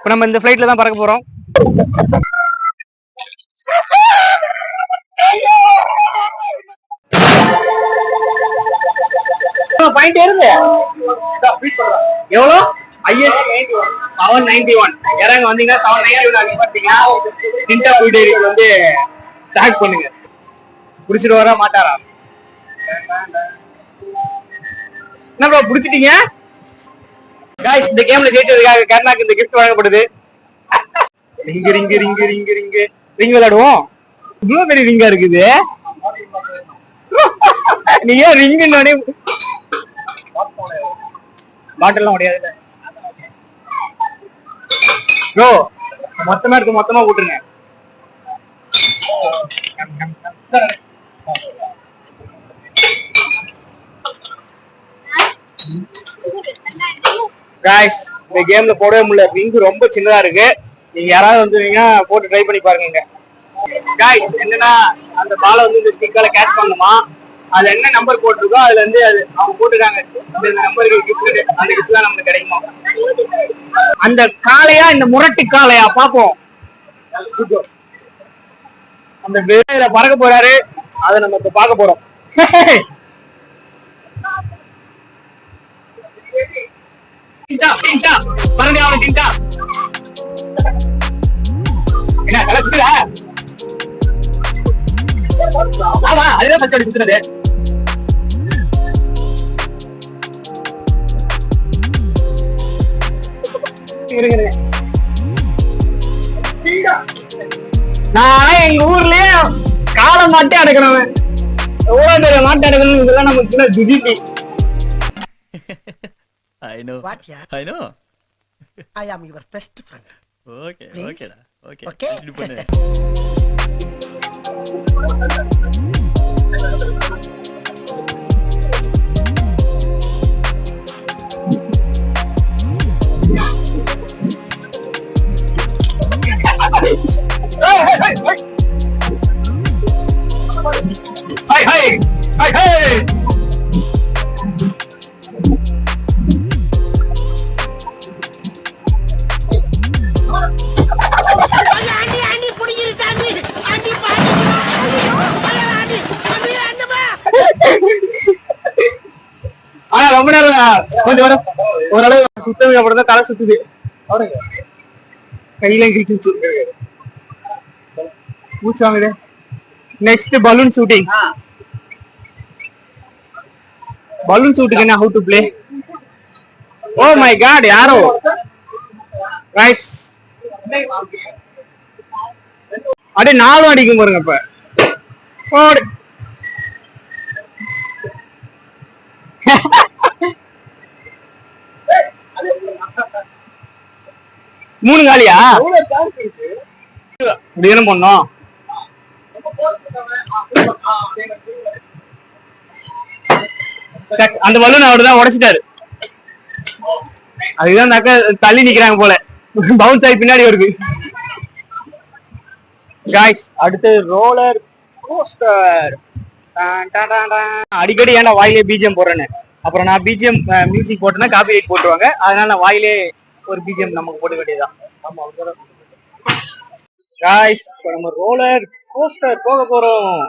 இப்போ நம்ம இந்த ஃப்ளைட்டில் தான் பறக்க போகிறோம் பாயிண்ட் ஏறுது. எவ்வளோ ஐஎஸ் செவன் நைன்டி ஒன் இறங்க வந்தீங்கன்னா செவன் நைன்டி ஒன் ஆகி பார்த்தீங்கன்னா டிண்டா ஃபுட் வந்து டாக் பண்ணுங்க. புடிச்சிட்டு வர மாட்டாரா? என்ன ப்ரோ புடிச்சிட்டீங்க? காய்ஸ் இந்த கேம்ல ஜெயிச்சதுக்காக கர்நாக்கு இந்த gift வழங்கப்படுது. Ring ring ring ring ring ring விளையாடுவோம். இவ்வளவு பெரிய ரிங்கா இருக்குது? நீ ஏன் ரிங்குன்னு பாட்டில்லாம் முடியாது ப்ரோ மொத்தமா இருக்கு மொத்தமா போட்டுருங்க. காய்ஸ் இந்த கேம்ல போடவே முடியல. விங்கு ரொம்ப சின்னதா இருக்கு. நீங்க யாராவது வந்துருந்தீங்கன்னா போட்டு ட்ரை பண்ணி பாருங்க. காய்ஸ் என்னன்னா அந்த பாலை வந்து இந்த ஸ்டிக்கால கேட்ச் பண்ணுமா? அதுல என்ன நம்பர் போட்டிருக்கோ அதுல வந்து அது அவங்க போட்டுருக்காங்க இந்த நம்பருக்கு கிஃப்ட் அந்த கிஃப்ட் தான் நமக்கு கிடைக்குமா? அந்த காளையா இந்த முரட்டு காளையா? பாப்போம் அந்த வேலையில பறக்க போறாரு. அதை நம்ம இப்ப பார்க்க போறோம். டிண்டா, மறுபடியும் அவனை என்ன ஆமா அதுதான் பச்சை சுத்துறது நான் எங்க ஊர்லயே காலை மாட்டே அடக்கிறவன் எவ்வளவு பெரிய மாட்டை அடக்கணும் இதெல்லாம் நமக்கு சின்ன ஜுஜிட்டி I know. What, yeah? I know. I am your best friend. Okay, Please? okay, டா. okay. Okay. இது பண்ணு. ரொம்ப நேரம் கொஞ்சம் வரும் ஓரளவு சுத்ததுக்கு அப்புறம் தான் தலை சுத்துது. கையில கிழிச்சிச்சு மூச்சு வாங்குது நெக்ஸ்ட் பலூன் ஷூட்டிங் பலூன் ஷூட்டுக்கு என்ன? How to play oh my god யாரோ? ரைஸ் அப்படியே நாலும் அடிக்கும் பாருங்க இப்ப. மூணு காலியா? இப்படி என்ன பண்ணோம். அந்த பலூன் அவர் தான் உடைச்சிட்டாரு. அதுதான் அக்கா தள்ளி நிக்கிறாங்க போல. பவுன்ஸ் ஆகி பின்னாடி வருது. காய்ஸ் அடுத்து ரோலர் கோஸ்டர் அடிக்கடி ஏன்டா வாயிலே பிஜிஎம் போடுறேன்னு. அப்புறம் நான் பிஜிஎம் மியூசிக் போட்டேன்னா காப்பி ரைட் போட்டுருவாங்க. அதனால நான் வாயிலே ஒரு பிஜிஎம் நமக்கு போட வேண்டியதுதான். காய்ஸ் இப்போ நம்ம ரோலர் கோஸ்டர் போக போறோம்.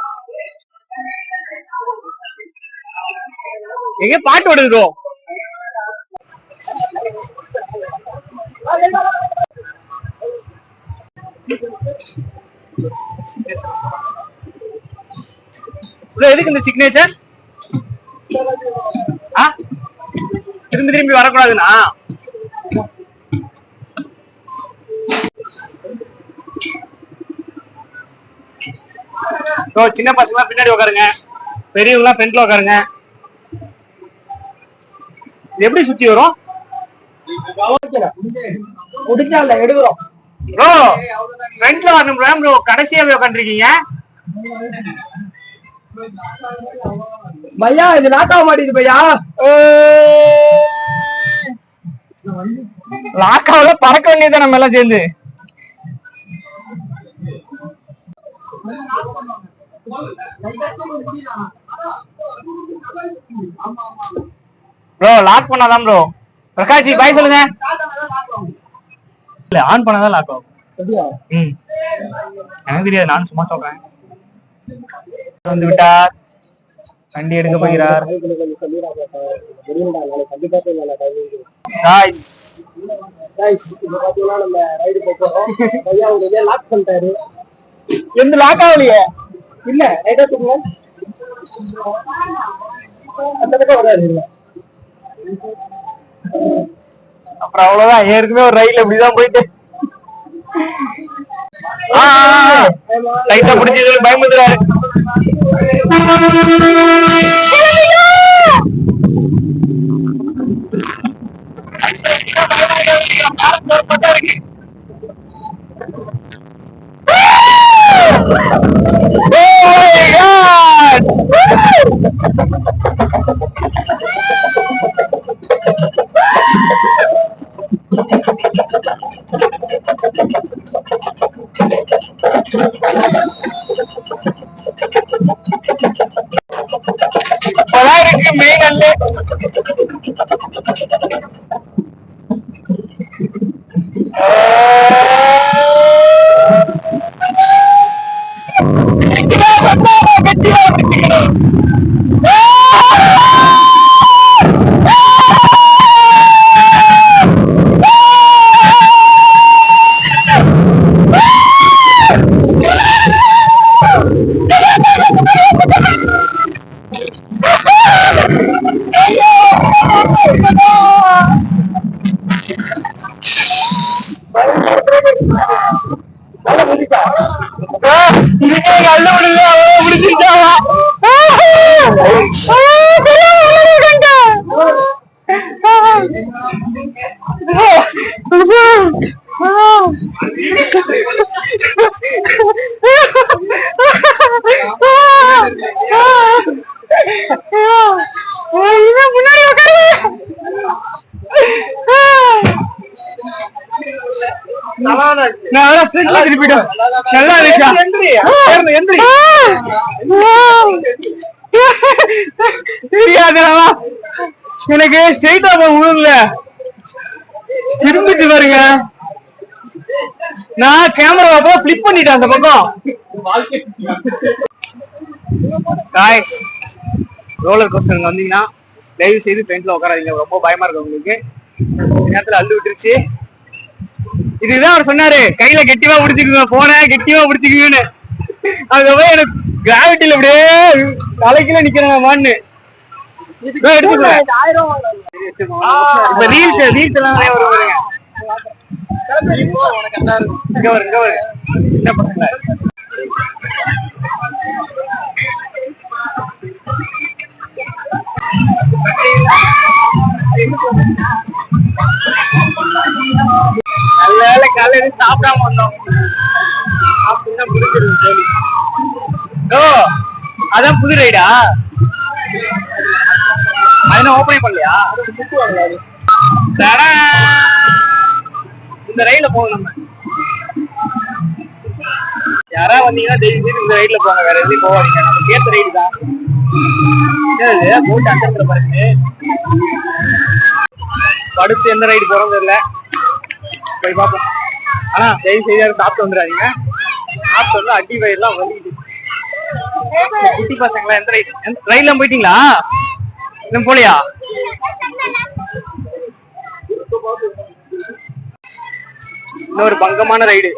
எங்க பாட்டு ஓடுதோ எதுக்கு இந்த சிக்னேச்சர் ஆ? திரும்பி திரும்பி வரக்கூடாதுண்ணா ப்ரோ சின்ன பசங்க பின்னாடி உட்காருங்க பெரியவங்க ஃப்ரண்ட்ல உட்காருங்க எப்படி சுத்தி வரும்? முடிஞ்சால எடுக்கிறோம். ப்ரோ ஃப்ரண்ட்ல வரணும் ப்ரோ. கடைசியாவே உட்காந்துருக்கீங்க பையா இது நாட்டாக மாட்டேங்குது பையா. லாக்காவில பறக்க வேண்டியது நம்ம எல்லாம் சேர்ந்து. ப்ரோ லாக் பண்ணாதான் ப்ரோ பிரகாஷ்ஜி பாய் சொல்லுங்க. இல்ல ஆன் பண்ணாதான் லாக் ஆகும். ம். எனக்கு தெரியாது நான் சும்மா சொல்றேன் வந்து விட்டார். வண்டி எடுக்க போகிறார். Guys, எந்த லாக் ஆகலையே? இல்ல ரைட்டா தூங்க அந்த பக்கம் வராது இல்ல. அப்புறம் அவ்வளவுதான். ஏற்கனவே ஒரு ரயில் இப்படிதான் போயிட்டு. லைட்டா பிடிச்சி பயமுறுத்துறாரு. Oh ஃப்ரெண்ட்ல திருப்பிட்டேன் நல்லா இருந்துச்சா எந்திரி எந்திரி. தெரியாதா? எனக்கு ஸ்ட்ரெயிட்டா போக முடியல திரும்பிச்சு பாருங்க. நான் கேமரா அப்போ ஃபிளிப் பண்ணிட்டேன் அந்த பக்கம். காய்ஸ் ரோலர் கோஸ்டர் வந்தீங்கன்னா தயவு செய்து ஃப்ரெண்ட்ல உட்காராதீங்க. ரொம்ப பயமா இருக்கு உங்களுக்கு. நேரத்துல அள்ளு விட்டுருச்சு. இதுதான் அவர் சொன்னாரு கையில கெட்டிவா பிடிச்சிக்குங்க போன கெட்டிவா பிடிச்சிக்குங்கன்னு. அதுக்கப்புறம் எனக்கு கிராவிட்டில அப்படியே தலைக்குள்ள நிக்கிறேன் மான்னு. இப்ப ரீல்ஸ் ரீல்ஸ் எல்லாம் நிறைய வரும் பாருங்க. இங்க வரு இங்க வரு சின்ன பசங்க. சாப்பிடாம வந்தோம் அப்படின்னா ஓ அதான் புது ரைடா அதெல்லாம் ஓப்பனே பண்ணலையா தடா. இந்த ரயில போகும் நம்ம யாரா வந்தீங்கன்னா தயவு இந்த ரைட்ல போங்க வேற எதுவும் போவாதீங்க நம்ம ஏத்த ரைடு தான் போட்டு அண்டத்துல பாருங்க அடுத்து எந்த ரைடு போறோம் தெரியல போய் பார்ப்போம் ஆனா தயவு செய்து யாரும் சாப்பிட்டு வந்துடாதீங்க. சாப்பிட்டு வந்து அடி வயிறுலாம் வலிக்குது. குட்டி பசங்களா எந்த ரைடு ரயில்லாம் போயிட்டீங்களா? இன்னும் போலியா? இன்னொரு பங்கமான ரைடு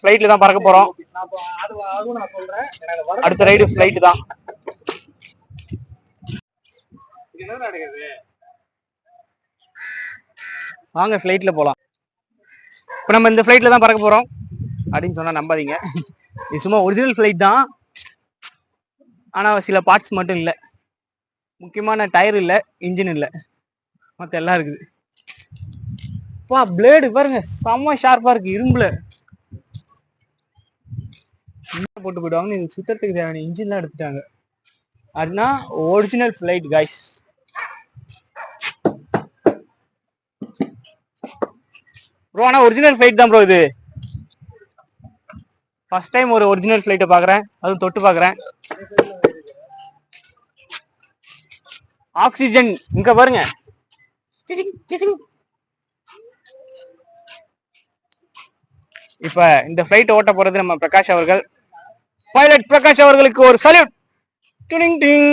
ஃபிளைட்ல தான் பறக்க போறோம். அடுத்த ரைடு ஃபிளைட் தான். வாங்க ஃப்ளைட்டில் போகலாம் இப்போ நம்ம இந்த ஃப்ளைட்டில் தான் பறக்க போகிறோம் அப்படின்னு சொன்னால் நம்பாதீங்க. இது சும்மா ஒரிஜினல் ஃப்ளைட் தான். ஆனால் சில பார்ட்ஸ் மட்டும் இல்லை. முக்கியமான டயர் இல்லை இன்ஜின் இல்லை. மற்ற எல்லாம் இருக்குது. பா பிளேடு பாருங்க. செம்ம ஷார்ப்பாக இருக்குது இரும்புல. என்ன போட்டு போயிடுவாங்க இது சுத்தத்துக்கு தேவையான இன்ஜின்லாம் எடுத்துட்டாங்க. அதுனா ஒரிஜினல் ஃப்ளைட் கைஸ் ப்ரோ ஆனால் ஒரிஜினல் ஃப்ளைட் தான் ப்ரோ இது. ஃபர்ஸ்ட் டைம் ஒரு ஒரிஜினல் ஃப்ளைட்டை பார்க்குறேன் அதுவும் தொட்டு பார்க்குறேன் ஆக்சிஜன் இங்க பாருங்க. இப்போ இந்த ஃப்ளைட் ஓட்ட போறது நம்ம பிரகாஷ் அவர்கள். பைலட் பிரகாஷ் அவர்களுக்கு ஒரு சல்யூட் டிங் டிங்